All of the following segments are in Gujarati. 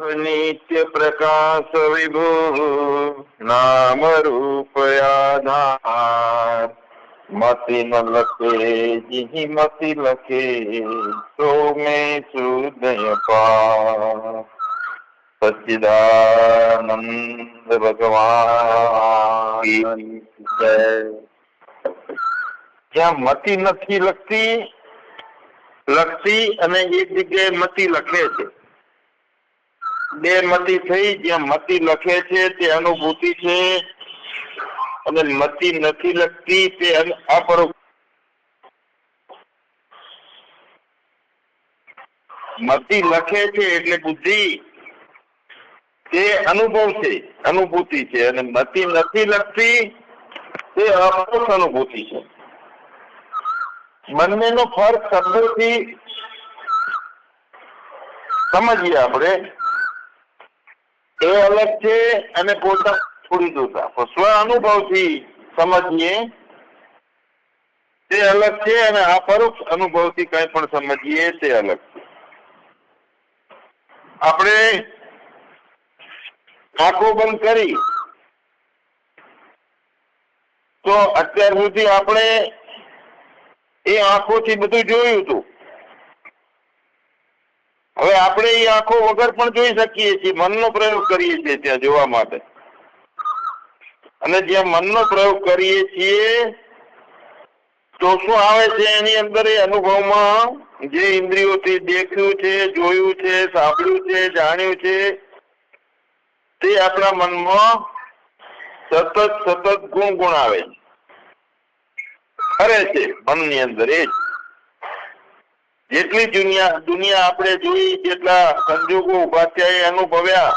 નિત્ય પ્રકાશ વિભુ નામ રૂપયાધાર મતિ ન લખે જીહી મતિ લખે તો મેં સુદય પા સચ્ચિદાનંદ ભગવાન જય જ્યાં મતિ નથી લખતી લખતી અને એક જગ્યાએ મતિ લખે છે. બે મતી થઈ, જ્યાં મતિ લખે છે, તે અનુભૂતિ છે. અને મતી નથી લખતી, તે અપરોક્ષ મતી લખે છે એટલે બુદ્ધિ, તે અનુભવ છે, અનુભૂતિ છે. અને મતિ નથી લખતી, તે અપરોક્ષ અનુભૂતિ છે. બંનેનો ફરક શબ્દોથી સમજીએ આપણે. એ અલગ છે અને પોતા છોડી દોતા સ્વ અનુભવથી સમજીએ. તે અલગ છે અને આ પરોક્ષ અનુભવથી કઈ પણ સમજીએ તે અલગ છે. આપણે આંખો બંધ કરી તો અત્યાર સુધી આપણે એ આંખોથી બધું જોયું હતું. હવે આપણે એ આંખો વગર પણ જોઈ શકીએ છીએ, મનનો પ્રયોગ કરીએ છીએ ત્યાં જોવા માટે. અને જ્યાં મનનો પ્રયોગ કરીએ છીએ, તો શું આવે છે એની અંદર એ અનુભવમાં? જે ઇન્દ્રિયોથી દેખ્યું છે, જોયું છે, સાંભળ્યું છે, જાણ્યું છે, તે આપણા મનમાં સતત સતત ગુણ ગુણ આવે ફરે છે મનની અંદર, એ જ. જેટલી દુનિયા દુનિયા આપણે જોઈ, જેટલા સંજોગો, ઉપાધ્યાય અનુભવ્યા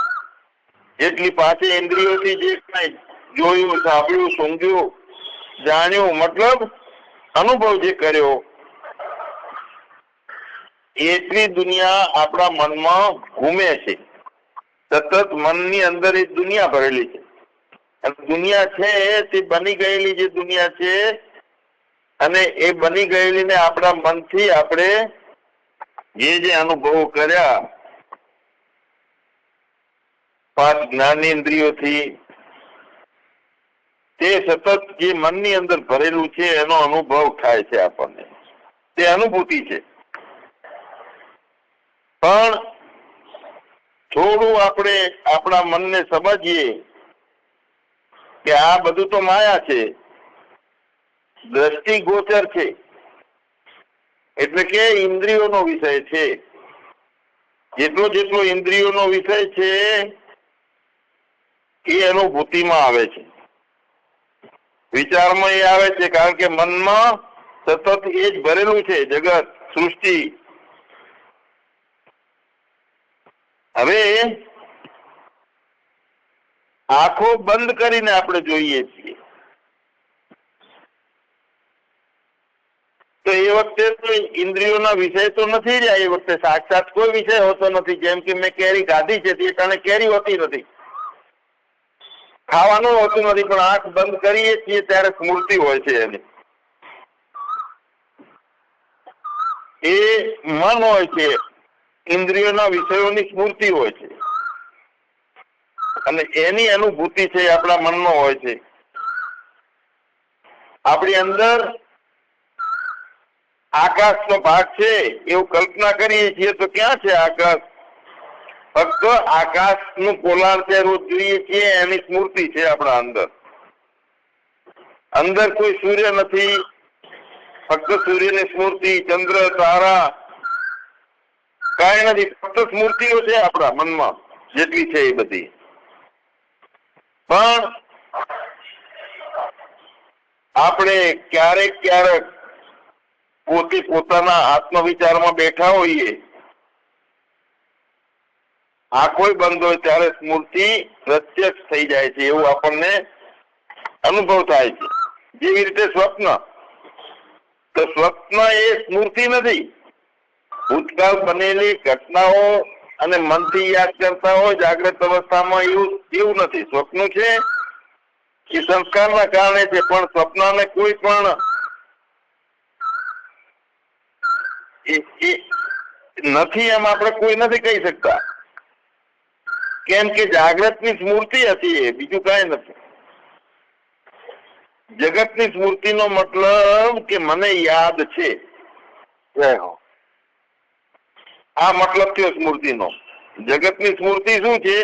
જેટલી પાસે ઇન્દ્રિયોથી જે કઈ જોયું, સાંભળ્યું, સમજ્યું, જાણ્યું, મતલબ અનુભવ જે કર્યો, એટલી દુનિયા આપણા મનમાં ઘૂમે છે. સતત મનની અંદર એ દુનિયા ભરેલી છે. દુનિયા છે તે બની ગયેલી જે દુનિયા છે, અને એ બની ગયેલી ને આપણા મનથી આપણે જે જે અનુભવો કર્યા, પાંચ જ્ઞાનેન્દ્રિયોથી, તે સતત જે મનની અંદર ભરેલું છે, એનો અનુભવ થાય છે આપણને. તે અનુભૂતિ છે. પણ થોડું આપણે આપણા મનને સમજીએ કે આ બધું તો માયા છે. દ્રષ્ટિ ગોચર છે. એટલે કે ઇન્દ્રિયોનો વિષય છે. જેટલો જેટલો ઇન્દ્રિયોનો વિષય છે, એ અનુભૂતિમાં આવે છે. વિચારમાં એ આવે છે કારણ કે મનમાં સતત એ જ ભરેલું છે, જગત, સૃષ્ટિ. હવે આંખો બંધ કરીને આપણે જોઈએ છીએ. તો એ વખતે તો ઇન્દ્રિયોના વિષય તો નથી રહ્યા, એ વખતે સાક્ષાત કોઈ વિષય હોતો નથી. જેમ કે મેં કેરી ખાધી છે, તે કારણે કેરી હોતી નથી. ખાવાનું હોતું નથી, પણ આંખ બંધ કરીએ છીએ ત્યારે સ્મૃતિ હોય છે એની. એ મન હોય છે, ઇન્દ્રિયોના વિષયોની સ્મૃતિ હોય છે. અને એની અનુભૂતિ છે આપણા મનમાં હોય છે. આપણી અંદર આકાશનો ભાગ છે, એવું કલ્પના કરીએ છીએ તો ક્યાં છે આકાશ? ફક્ત આકાશનું પોલાર રોજ જોઈએ છીએ, એની સ્મૃતિ છે આપણા અંદર. અંદર કોઈ સૂર્ય નથી, ફક્ત સૂર્યની સ્મૃતિ, ચંદ્ર, તારા. કઈ નથી, ફક્ત સ્મૃતિઓ છે આપણા મનમાં, જેટલી છે એ બધી. પણ આપણે ક્યારેક ક્યારેક પોતે પોતાના આત્મવિચારમાં બેઠા હોઈએ. આંખો બંધ હોય ત્યારે સ્મૃતિ પ્રત્યક્ષ થઈ જાય છે એવું આપણને અનુભવ થાય છે. જેવી રીતે સ્વપ્ન. તો સ્વપ્ન એ સ્મૃતિ નથી. ભૂતકાળ બનેલી ઘટનાઓ અને મનથી યાદ કરતા હોય જાગ્રત અવસ્થામાં એવું એવું નથી. સ્વપ્ન છે એ સંસ્કારના કારણે છે, પણ સ્વપ્નને કોઈ પણ એ એ નથી એમ આપણે કોઈ નથી કહી શકતા. કેમ કે જાગ્રતની સ્મૃતિ હતી એ બીજું કઈ નથી. જગતની સ્મૃતિનો મતલબ કે મને યાદ છે. આ મતલબ થયો સ્મૃતિનો. જગતની સ્મૃતિ શું છે?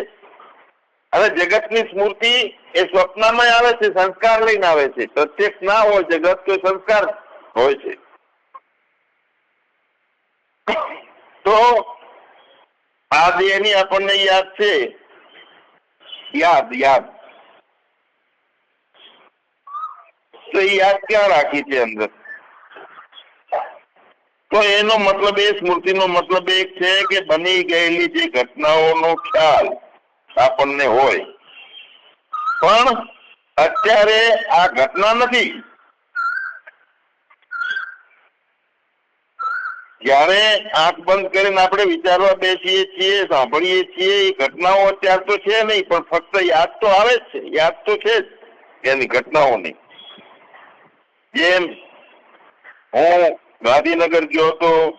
અને જગતની સ્મૃતિ એ સ્વપ્નમાં આવે છે સંસ્કાર લઈને આવે છે. પ્રત્યક્ષ ના હોય જગત તો સંસ્કાર હોય છે. તો આ દેહની આપણને યાદ છે. યાદ યાદ. તો યાદ ક્યાં રાખી છે અંદર? તો એનો મતલબ એ, સ્મૃતિનો મતલબ એક છે કે બની ગયેલી જે ઘટનાઓનો ખ્યાલ આપણને હોય. પણ અત્યારે આ ઘટના નથી. જ્યારે આંખ બંધ કરીને આપણે વિચારવા બેસીએ છીએ, સાંભળીએ છીએ, એ ઘટનાઓ અત્યાર તો છે નહીં, પણ ફક્ત યાદ તો આવે જ છે, યાદ તો છે જ એની ઘટનાઓની. જેમ હું ગાંધીનગર ગયો હતો,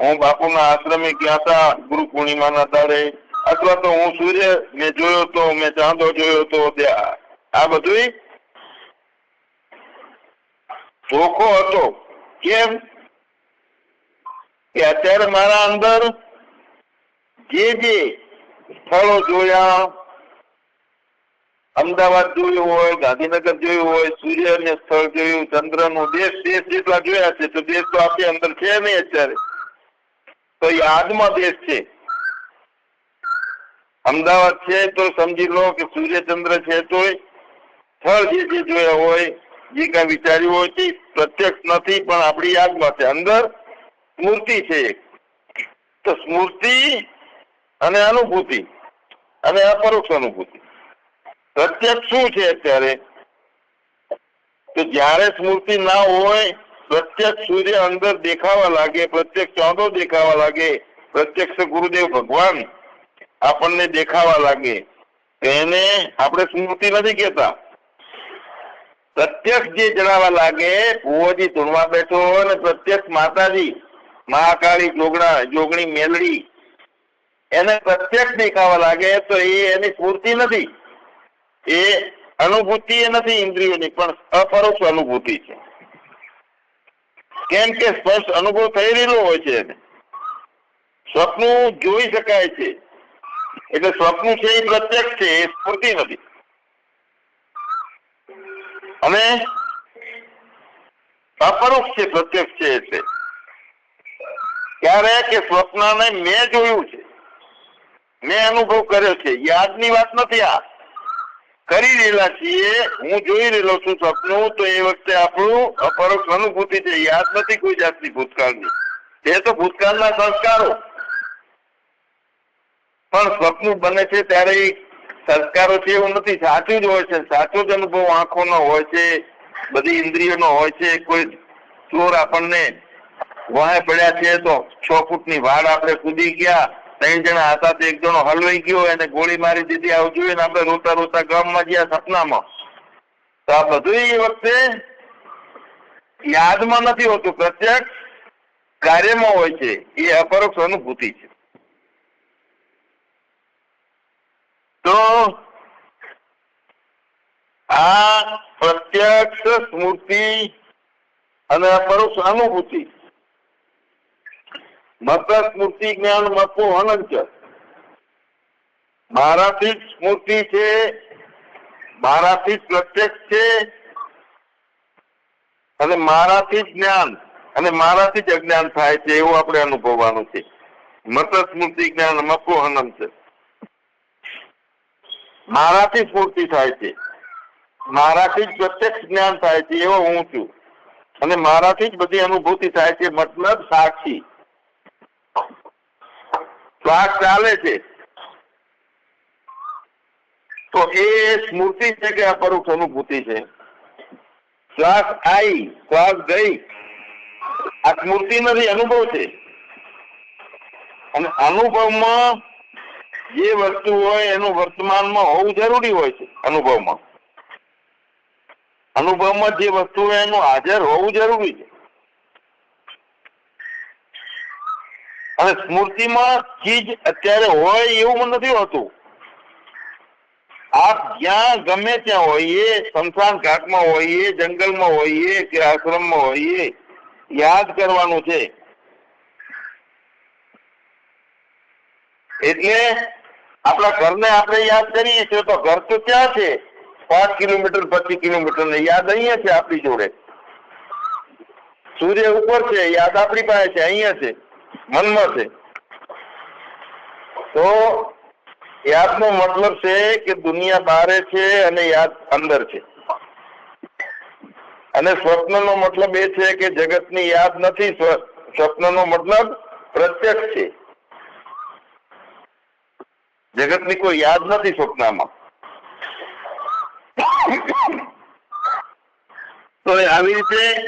હું બાપુના આશ્રમે ગયા હતા, ગુરુ પૂર્ણિમાના દાડે, અથવા તો હું સૂર્ય મેં જોયો તો મેં ચાંદો જોયો તો ત્યાં આ બધું ચોખ્ખો હતો. કેમ? કે અત્યારે મારા અંદર જે જે સ્થળો જોયા, અમદાવાદ જોયું હોય, ગાંધીનગર જોયું હોય સૂર્ય ને સ્થળ જોયું ચંદ્રનું દેશ દેશ જેટલા જોયા છે, તો દેશ તો આપણી અંદર છે નહીં અત્યારે. તો યાદમાં દેશ છે. અમદાવાદ છે તો સમજી લો કે સૂર્યચંદ્ર છે તો સ્થળ જે જે જોયા હોય, જે કઈ વિચાર્યું હોય તે પ્રત્યક્ષ નથી, પણ આપણી યાદમાં છે. અંદર સ્મૃતિ છે તો સ્મૃતિ અને અનુભૂતિ. અને અપરોક્ષ અનુભૂતિ. પ્રત્યક્ષ શું છે અત્યારે? તો જયારે સ્મૃતિ ના હોય, પ્રત્યક્ષ સૂર્ય અંદર દેખાવા લાગે, પ્રત્યક્ષ ચાંદો દેખાવા લાગે, પ્રત્યક્ષ ગુરુદેવ ભગવાન આપણને દેખાવા લાગે એને આપણે સ્મૃતિ નથી કેતા પ્રત્યક્ષ જે જણાવવા લાગે, ભુવોજી ધૂણવા બેઠો અને પ્રત્યક્ષ માતાજી મહાકાળી જોગણા જોગણી મેલડી. એને પ્રત્યક્ષ દેખાવા લાગે તો એ એની સ્ફૂર્તિ નથી. એ અનુભૂતિ એ નથી ઇન્દ્રિયોની, પણ અપરોક્ષ અનુભૂતિ છે. કેમ કે સ્પષ્ટ અનુભવ થઈ રહેલો હોય છે એને. સ્વપ્ન જોઈ શકાય છે. એટલે સ્વપ્ન છે એ પ્રત્યક્ષ છે, એ સ્ફૂર્તિ નથી. અને અપરોક્ષ છે, પ્રત્યક્ષ છે એટલે. ક્યારે કે સ્વપ્નને મેં જોયું છે. મેં અનુભવ કર્યો છે. યાદની વાત નથી આ. કરી રહેલા છીએ. હું જોઈ રહેલો છું સપનું તો એ વખતે આપણું અપરોક્ષ અનુભૂતિ છે. યાદ નથી કોઈ જાતની ભૂતકાળની. એ તો ભૂતકાળના સંસ્કારો. પણ સપનું બને છે ત્યારે સંસ્કારો છે એવું નથી. સાચું જ હોય છે. સાચો જ અનુભવ આંખોનો હોય છે. બધી ઇન્દ્રિયોનો હોય છે. કોઈ ચોર આપણને વાહે પડ્યા છે તો છ ફૂટની વાડ આપણે કૂદી ગયા. ત્રણ જણા હતા તો એક જણો હલવાઈ ગયો, એને ગોળી મારી દીધી. આવું જોઈને આપણે રોતા રોતા ગામમાં ગયા સપનામાં. તો આ બધું એ વખતે યાદમાં નથી હોતું. પ્રત્યક્ષ કાર્યમાં હોય છે. એ અપરોક્ષ અનુભૂતિ છે. તો આ પ્રત્યક્ષ સ્મૃતિ અને અપરોક્ષ અનુભૂતિ મત સ્મૃતિ જ્ઞાન મપો અનંત મારાથી જ સ્મૃતિ છે, મારાથી જ પ્રત્યક્ષ છે, અને મારાથી જ જ્ઞાન, અને મારાથી જ અજ્ઞાન થાય છે, એવું આપણે અનુભવવાનું છે. મત સ્મૃતિ જ્ઞાન મપો અનંત મારાથી સ્મૃતિ થાય છે. મારાથી જ પ્રત્યક્ષ જ્ઞાન થાય છે, એવો હું છું. અને મારાથી જ બધી અનુભૂતિ થાય છે, મતલબ સાક્ષી. શ્વાસ ચાલે છે. તો એ સ્મૃતિ છે કે અપરોક્ષ અનુભૂતિ છે. શ્વાસ આવી શ્વાસ ગઈ. આ સ્મૃતિ નથી અનુભવ છે. અને અનુભવમાં જે વસ્તુ હોય એનું વર્તમાનમાં હોવું જરૂરી હોય છે, અનુભવમાં. અનુભવમાં જે વસ્તુ હોય એનું હાજર હોવું જરૂરી છે. અને સ્મૃતિમાં ચીજ અત્યારે હોય એવું નથી હોતું. આપ જ્યાં ગમે ત્યાં હોઈએ, સ્મશાન ઘાટમાં હોઈએ, જંગલમાં હોઈએ કે આશ્રમમાં હોઈએ, યાદ કરવાનું છે. એટલે આપણા ઘરને આપણે યાદ કરીએ છીએ તો ઘર તો ક્યાં છે. પાંચ કિલોમીટર, પચીસ કિલોમીટર ને યાદ અહીંયા છે આપણી જોડે. સૂર્ય ઉપર છે, યાદ આપણી પાસે છે, અહીંયા છે. મનમાં છે. તો યાદનો મતલબ છે કે દુનિયા બારે છે અને યાદ અંદર છે. અને સ્વપ્નનો મતલબ એ છે કે જગતની યાદ નથી, સ્વ- સ્વપ્નનો મતલબ પ્રત્યક્ષ છે. જગતની કોઈ યાદ નથી સ્વપ્નમાં. તો આવી રીતે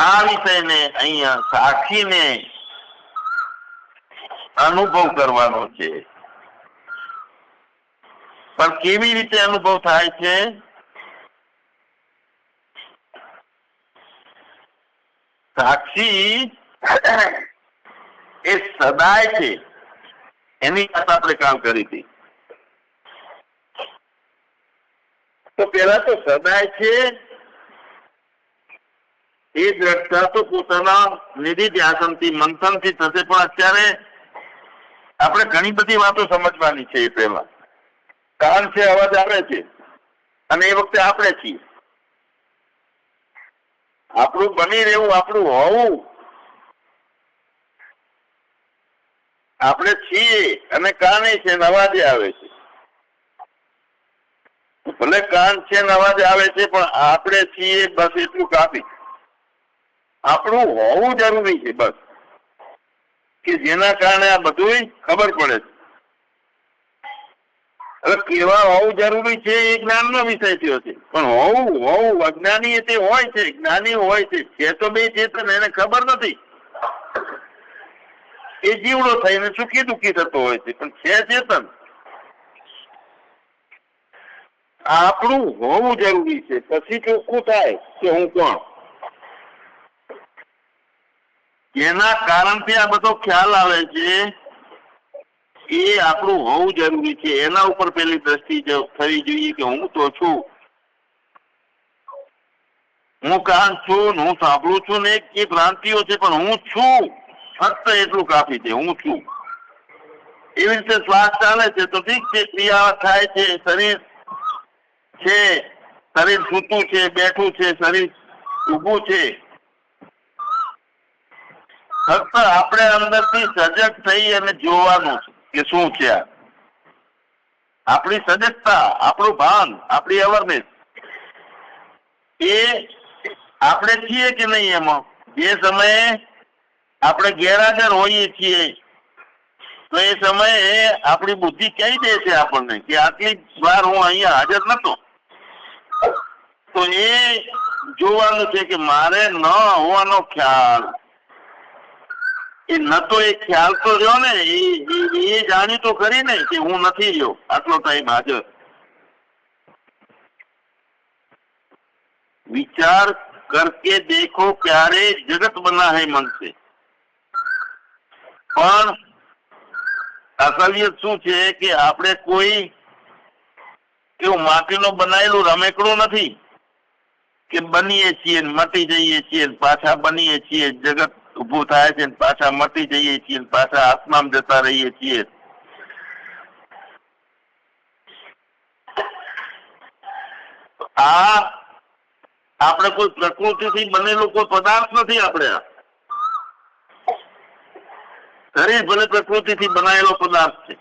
આ વિષયને અહીંયા સાક્ષીને અનુભવ કરવાનો છે. પણ કેવી રીતે અનુભવ થાય છે? સાક્ષી એ સદાય છે. એની વાત આપણે કામ કરી હતી. તો પેલા તો સદાય છે એ દ્રષ્ટા તો પોતાના નિધિ ધ્યાસનથી મંથનથી થશે. પણ અત્યારે આપણે ઘણી બધી વાતો સમજવાની છે એ પહેલા. કાન છે, અવાજ આવે છે. અને એ વખતે આપણે છીએ. આપણું બની રહેવું, આપણું હોવું. આપણે છીએ અને કાને છે અવાજે આવે છે. ભલે કાન છે અવાજ આવે છે, પણ આપણે છીએ બસ એટલું કાફી આપણું હોવું જરૂરી છે, બસ. કે જેના કારણે આ બધું ખબર પડે છે. હવે કેવા હોવું જરૂરી છે એ જ્ઞાનનો વિષય થયો છે. પણ હોવું હોવું અજ્ઞાની તે હોય છે, જ્ઞાની હોય છે. છે તો બે ચેતન એને ખબર નથી. એ જીવડો થઈને સુખી દુઃખી થતો હોય છે. પણ છે ચેતન? આપણું હોવું જરૂરી છે. પછી ચોખ્ખું થાય કે હું કોણ? જેના કારણથી આ બધો ખ્યાલ આવે છે એ આપણું હોવું જરૂરી છે. એના ઉપર પેલી દ્રષ્ટિ થવી જોઈએ કે હું તો છું. હું કાન છું, હું સાંભળું છું ને એ ભ્રાંતિઓ છે, પણ હું છું. ફક્ત એટલું કાફી છે હું છું. એવી રીતે શ્વાસ ચાલે છે તો ઠીક છે, ક્રિયા થાય છે, શરીર છે, શરીર સૂતું છે, બેઠું છે, શરીર ઊભું છે. ફક્ત આપણે અંદરથી સજગ થઈ અને જોવાનું કે શું છે આપણી સજગતા આપણું ભાન, આપણી અવેરનેસ એ આપણે છીએ કે નહીં એમાં? જે સમયે આપણે ગેરહાજર હોઈએ છીએ, તો એ સમયે આપણી બુદ્ધિ કહી દે છે આપણને કે આટલી વાર હું અહીંયા હાજર નતો. તો એ જોવાનું છે કે મારે ન હોવાનો ખ્યાલ. એ ન તો એ ખ્યાલ તો રહ્યો ને, એ, એ- એ જાણ્યું તો ખરી ને કે હું નથી રહ્યો. આટલો ટાઈમ હાજર. વિચાર કરકે દેખો ક્યારે જગત બના હે મન से પણ અસલિયત શું છે કે આપણે કોઈ એવું માટીનું બનાવેલું રમેકડું નથી કે બનીએ છીએ ને મટી જઈએ છીએ ને પાછા બનીએ છીએ જગત ઊભું થાય છે પાછા મટી જઈએ છીએ પાછા આસમાન જતા રહીએ છીએ. આ આપણે કોઈ પ્રકૃતિથી બનેલું કોઈ પદાર્થ નથી આપણે. શરીર ભલે પ્રકૃતિથી બનાવેલો પદાર્થ છે.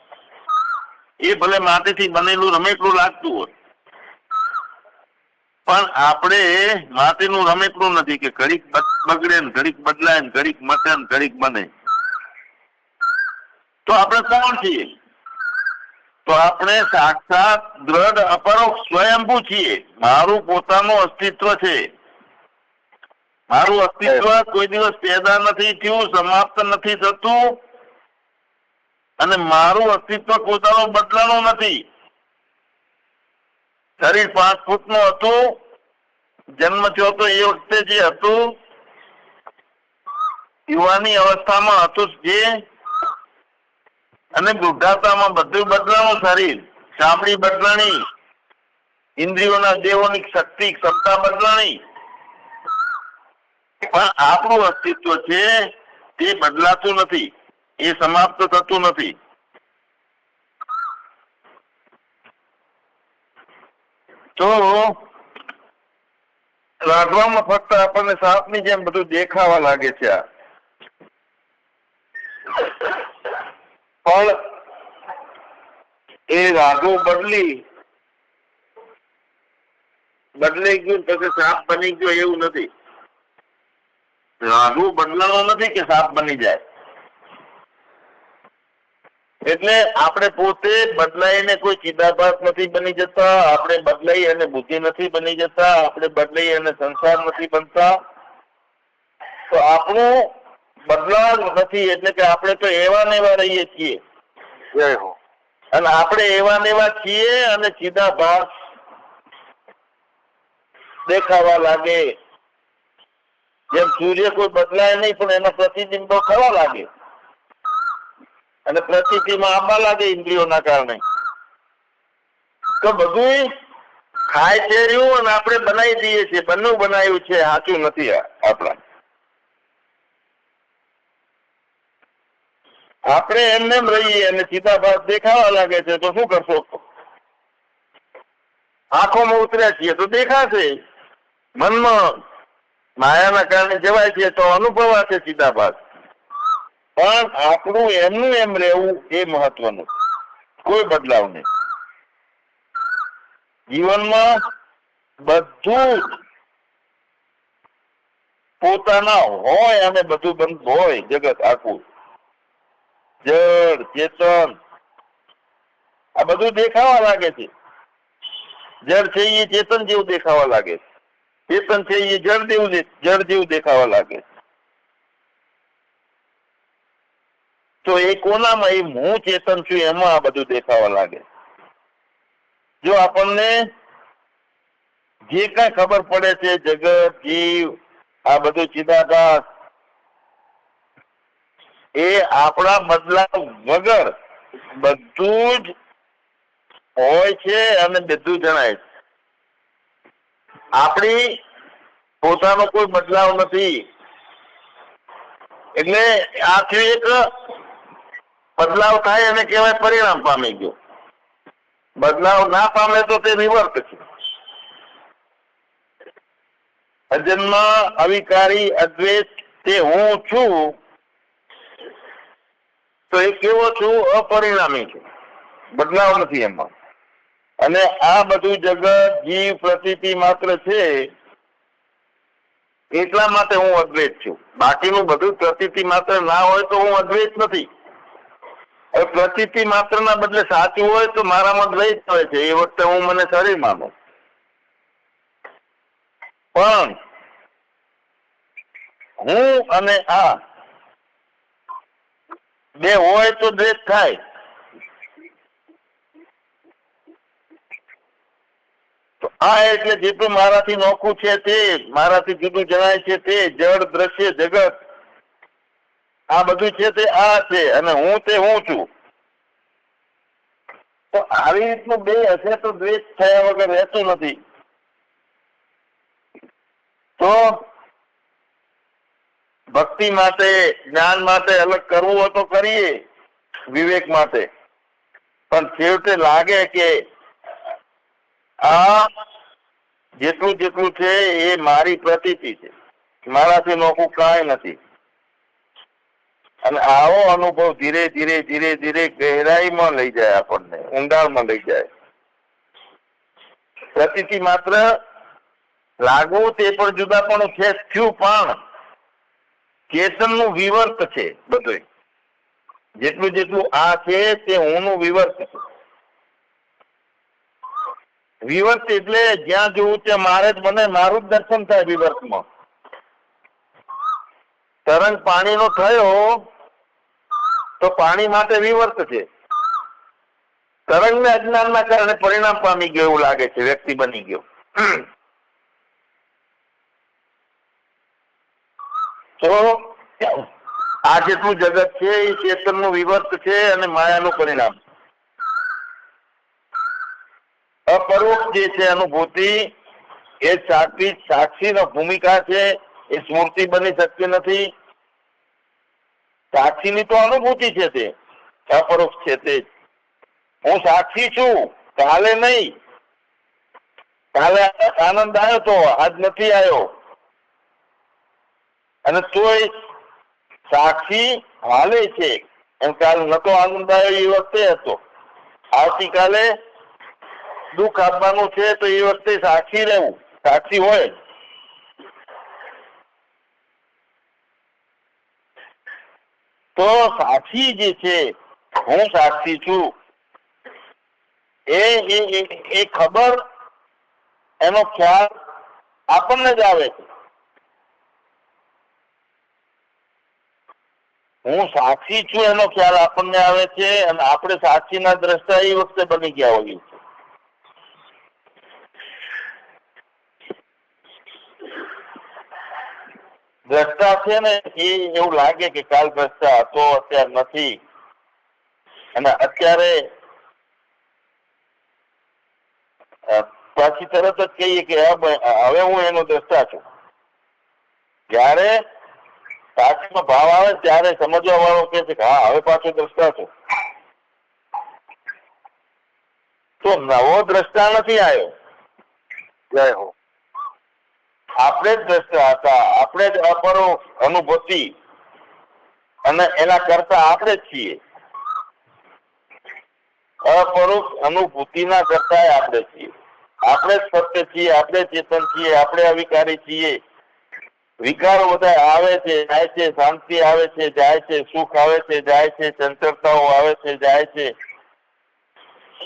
એ ભલે માટીથી બનેલું રમેટલું લાગતું હોય. પણ આપણે માટીનું રમેકડું નથી કે ઘડીક બગડે ઘડીક બદલાય ઘડીક મટે ઘડીક બને. તો આપણે કોણ છીએ? તો આપણે સાક્ષાત દ્રઢ અપરોક્ષ સ્વયંભૂ છીએ. મારું પોતાનું અસ્તિત્વ છે. મારું અસ્તિત્વ કોઈ દિવસ પેદા નથી થયું, સમાપ્ત નથી થતું. અને મારું અસ્તિત્વ પોતાનું બદલાનું નથી. શરીર પાંચ ફૂટનું હતું, જન્મ થયો તો એ વખતે જે હતું, યુવાની અવસ્થામાં હતું જે, અને વૃદ્ધાવતામાં બધું બદલાણું શરીર, ચામડી બદલાણી, ઇન્દ્રિયોના દેવોની શક્તિ, ક્ષમતા બદલાણી. પણ આપણું અસ્તિત્વ છે, તે બદલાતું નથી, એ સમાપ્ત થતું નથી. તો રાગવામાં ફક્ત આપણને સાપની જેમ બધું દેખાવા લાગે છે. પણ એ રાગો બદલી, બદલાઈ ગયું પછી સાપ બની ગયો એવું નથી. રાગો બદલાનો નથી કે સાપ બની જાય. એટલે આપણે પોતે બદલાઈને કોઈ ચિદાભાસ નથી બની જતા આપણે બદલાઈ અને બુદ્ધિ નથી બની જતા આપણે બદલાઈ અને સંસાર નથી બનતા. તો આપણું બદલાવ નથી એટલે કે આપણે તો એવા ને એવા રહીએ છીએ. અને આપણે એવા ને એવા છીએ અને ચિદાભાસ દેખાવા લાગે. જેમ સૂર્ય કોઈ બદલાય નહીં પણ એના પ્રતિબિંબો થવા લાગે. અને પ્રકૃતિમાં આવવા લાગે ઇન્દ્રિયોના કારણે. તો બધું ખાય છે રહ્યું અને આપણે બનાવી દઈએ છીએ. બંને બનાવ્યું છે સાચું નથી આપણા. આપણે એમને એમ રહીએ અને ચિતાભાસ દેખાવા લાગે છે, તો શું કરશો? આંખોમાં ઉતર્યા છીએ તો દેખાશે. મનમાં માયાના કારણે જવાય છે, તો અનુભવાશે ચિતાભાસ પણ આપણું એમનું એમ રહેવું એ મહત્વનું. કોઈ બદલાવ નહીં. જીવનમાં બધું પોતાના હોય અને બધું બંધ હોય, જગત આખું. જળ, ચેતન, આ બધું દેખાવા લાગે છે. જળ છે એ ચેતન જેવું દેખાવા લાગે છે. ચેતન છે એ જળ જેવું જળ જેવું દેખાવા લાગે છે. તો એ કોનામાં એ હું ચેતન છું એમાં આ બધું દેખાવા લાગે. જો આપણને જે કઈ ખબર પડે છે, જગત, જીવ, આ બધું ચિદાકાશ, એ આપણા બદલાવ વગર બધું જ હોય છે અને બધું જણાય છે. આપણી પોતાનો કોઈ બદલાવ નથી. એટલે આથી એક બદલાવ થાય એને કહેવાય પરિણામ પામી ગયો. બદલાવ ના પામે તો તે નિવર્ત છે. અજન્મ, અવિકારી અદ્વૈત તે હું છું, તો એ કેવો છું? અપરિણામી છું. બદલાવ નથી એમાં. અને આ બધું જગત, જીવ પ્રતીતિ માત્ર છે, એટલા માટે હું અદ્વૈત છું. બાકીનું બધું પ્રતીતિ માત્ર ના હોય તો હું અદ્વૈત નથી. હવે માત્ર ના બદલે સાચું હોય તો મારામાં દ્વૈત હોય છે. એ વખતે હું મને શરીર માનું પણ હું અને આ બે હોય તો દ્વેષ થાય. તો આ એટલે જેટલું મારાથી નોખું છે તે મારાથી જુદું જણાય છે તે જળ દ્રશ્ય જગત આ બધું છે તે આ છે અને હું તે હું છું. તો આવી રીતનું બે હશે તો દ્વેષ થયા વગર રહેતું નથી. તો ભક્તિ માટે, જ્ઞાન માટે અલગ કરવું હોય તો કરીએ, વિવેક માટે. પણ છેવટે લાગે કે આ જેટલું જેટલું છે એ મારી પ્રતીતિ છે. મારાથી નોખું કાંઈ નથી. અને આવો અનુભવ ધીરે ધીરે ધીરે ધીરે ગહેરાઈમાં લઈ જાય આપણને, ઊંડાણમાં લઈ જાય. પ્રતીતિ માત્ર લાગવું તે પણ જુદા પણ છે, થયું પણ ચેતનનું વિવર્ત છે બધું જેટલું જેટલું આ છે તે હું નું વિવર્ત છે. વિવર્ત એટલે જ્યાં જોવું ત્યાં મારે જ મને મારું જ દર્શન થાય વિવર્તમાં. તરંગ પાણીનો થયો તો પાણી માટે વિવર્ત છે. તરંગને અજ્ઞાનના કારણે પરિણામ પામી ગયો એવું લાગે છે, વ્યક્તિ બની ગયો. તો આ જેટલું જગત છે, એ ચેતનનું વિવર્ત છે અને માયાનું પરિણામ. અપરોક્ષ જે છે અનુભૂતિ, એ સાક્ષી સાક્ષીનો ભૂમિકા છે, એ સ્મૃતિ બની શકતી નથી સાક્ષીની તો અનુભૂતિ છે તે. અપરોક્ષ છે તે. હું સાક્ષી છું, કાલે નહીં. કાલે આનંદ આવ્યો તો, આજ નથી આવ્યો. અને તોય સાક્ષી હાલે છે. એમ કાલ નતો આનંદ આવ્યો એ વખતે હતો. આવતીકાલે દુઃખ આપવાનું છે તો એ વખતે સાક્ષી રહેવું. સાક્ષી હોય તો સાક્ષી જે છે હું સાક્ષી છું. એ- એ ખબર, એનો ખ્યાલ આપણને જ આવે છે. હું સાક્ષી છું એનો ખ્યાલ આપણને આવે છે અને આપણે સાક્ષીના દ્રષ્ટા એ વખતે બની ગયા હોઈએ છીએ દ્રષ્ટા છે ને, એ એવું લાગે કે કાલ દ્રષ્ટા હતો, અત્યારે નથી. અને અત્યારે પાછી તરત જ કહીએ કે હવે હું એનો દ્રષ્ટા છું. જ્યારે સાક્ષીનો ભાવ આવે, ત્યારે સમજવા વાળો કે છે કે હા, હવે પાછો દ્રષ્ટા છું. તો નવો દ્રષ્ટા નથી આવ્યો. જય હો. આપણે જ દ્રષ્ટા હતા. આપણે જ અપરો અનુભૂતિ. અને એના કરતા આપણે જ છીએ. અપરોક્ષ અનુભૂતિના કરતા આપણે છીએ. આપણે જ સત્ય છીએ, આપણે ચેતન છીએ, આપણે અવિકારી છીએ. વિકારો બધા આવે છે, જાય છે, શાંતિ આવે છે, જાય છે, સુખ આવે છે, જાય છે, ચંચળતાઓ આવે છે, જાય છે.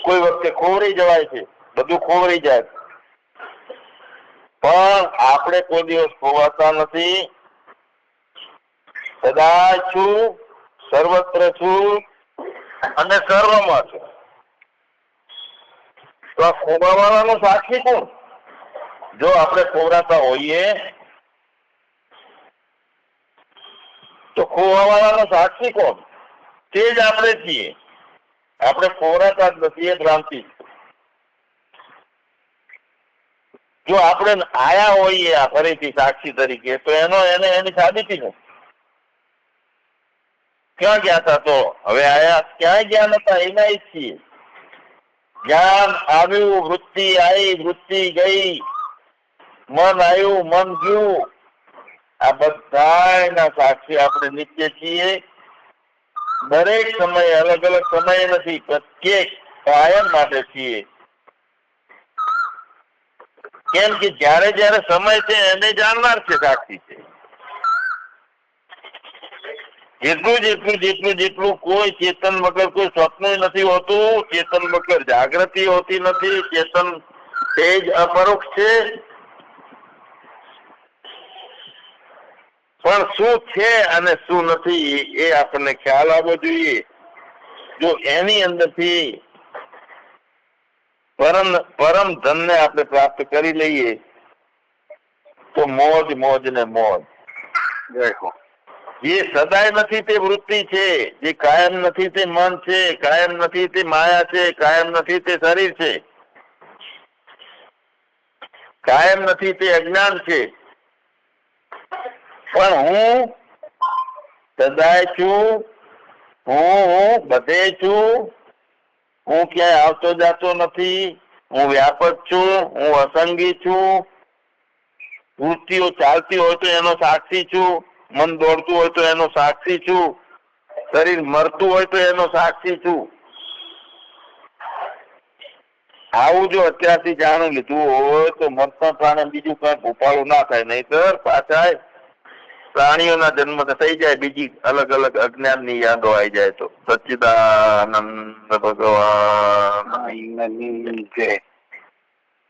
કોઈ વખતે ખોવરી જવાય છે, બધું ખોવરી જાય. છે. પણ આપણે કોઈ દિવસ ખોવાતા નથી. સદા છું, સર્વત્ર છું અને સર્વમાં છું. તો આ ખોવાવાળાનું સાક્ષી કોણ? જો આપણે ખોવરાતા હોઈએ, તો ખોવાવાળાનો સાક્ષી કોણ? તે જ આપણે છીએ. આપણે ખોવરાતા જ નથી, એ ભ્રાંતિ છે. જો આપણે આયા હોઈએ આ ફરીથી સાક્ષી તરીકે, તો એનો એને એની સાબિતી નથી ક્યાં ગયા હતા તો? હવે આયા ક્યાંય ગયા નતા એના છીએ. જ્ઞાન આવ્યું, વૃત્તિ આવી વૃત્તિ ગઈ. મન આવ્યું, મન ગયું. આ બધાના સાક્ષી આપણે નિત્ય છીએ. દરેક સમયે અલગ અલગ સમય નથી, પ્રત્યેક કાયમ માટે છીએ. કેમ કે જ્યારે જ્યારે સમય છે એને જાણનાર છે સાક્ષી છે. જેટલું જેટલું જેટલું જેટલું કોઈ ચેતન વગર કોઈ સ્વપ્ન નથી હોતું, ચેતન વગર જાગૃતિ હોતી નથી, ચેતન તેજ અપરોક્ષ છે. પણ શું છે અને શું નથી એ આપણને ખ્યાલ આવવો જોઈએ. જો એની અંદરથી પરમ પરમ ધનને આપણે પ્રાપ્ત કરી લઈએ તો મોજ મોજ ને મોજ. જે સદાય નથી તે વૃત્તિ છે જે કાયમ નથી તે મન છે કાયમ નથી તે માયા છે કાયમ નથી તે શરીર છે. કાયમ નથી તે અજ્ઞાન છે. પણ હું સદાય છું હું હું બધે છું હું ક્યાંય આવતો જાતો નથી, હું વ્યાપક છું, હું અસંગી છું. વૃત્તિઓ ચાલતી હોય તો એનો સાક્ષી છું, મન દોડતું હોય તો એનો સાક્ષી છું, શરીર મરતું હોય તો એનો સાક્ષી છું. આવું જો અત્યારથી જાણી, લીધું હોય તો મરતા પ્રાણે બીજું કઈ ઉપાડું ના થાય, નહીતર પાછા પ્રાણીઓના જન્મ થઈ જાય બીજી અલગ અલગ અજ્ઞાનની યાદો આવી જાય તો. સચ્ચિદાનંદ ભગવાન. જય.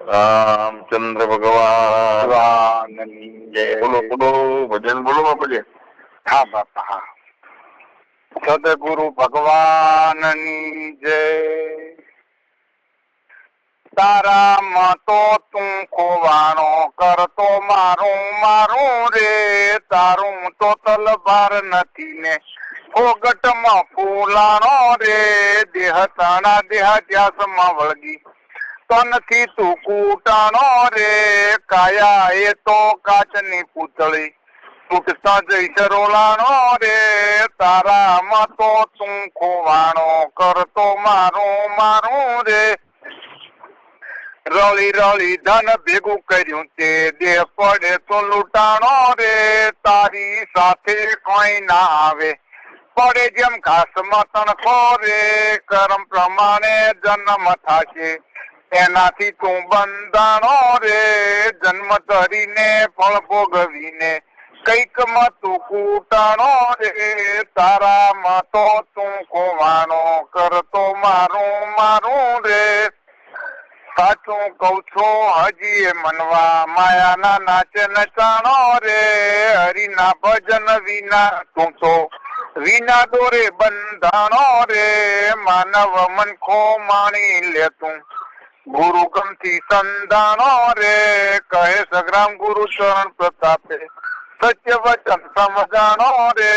રામચંદ્ર ભગવાન. જય. બોલો બોલો ભજન બોલો બાપુજી. હા બાપા સદગુરુ ભગવાનની જય. તારામાં તો તું ખોવાણો કરતો મારું મારું રે, તારું તો તલવાર નથી ને. ફોગટમાં ફૂલાણો રે, દેહ તાણા દેહ ધ્યાસમાં વળગી. તનથી તું કૂટાણો રે, કાયા એ તો કાચની પૂતળી તૂટતા જઈ રોલાણો રે તારામાં તો તું ખોવાણો કરતો મારું મારું રે. રળી રળી ધન ભેગું કર્યું તે દે પડે તો લૂંટાણો રે. તારી સાથે કોઈ ના આવે. પડે જેમ ઘાસ તણખો રે કર્મ પ્રમાણે જન્મ થશે. એનાથી તું બંધાણો રે. જન્મ ધરીને ફળ ભોગવીને કંઈકમાં તું કૂટાણો રે. તારામાં તો તું કોવાનો કરતો મારું મારું રે. સાચું કઉ છું, હજી મનવા માયાના નાચે નચાણો રે. હરિના ભજન વિના તું તો વિના દોરે બંધાણો રે. માનવ મન ખો માણી લે તું ગુરુ ગમથી સંધાણો રે. કહે સગ્રામ ગુરુ ચરણ પ્રતાપે. સત્ય વચન સમજાણો રે.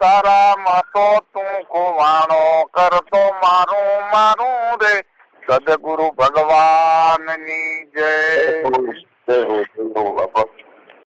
તારા મતો તું ખોવાણો કરતો મારું મારું રે. સદગુરુ ભગવાનની જય. જય હો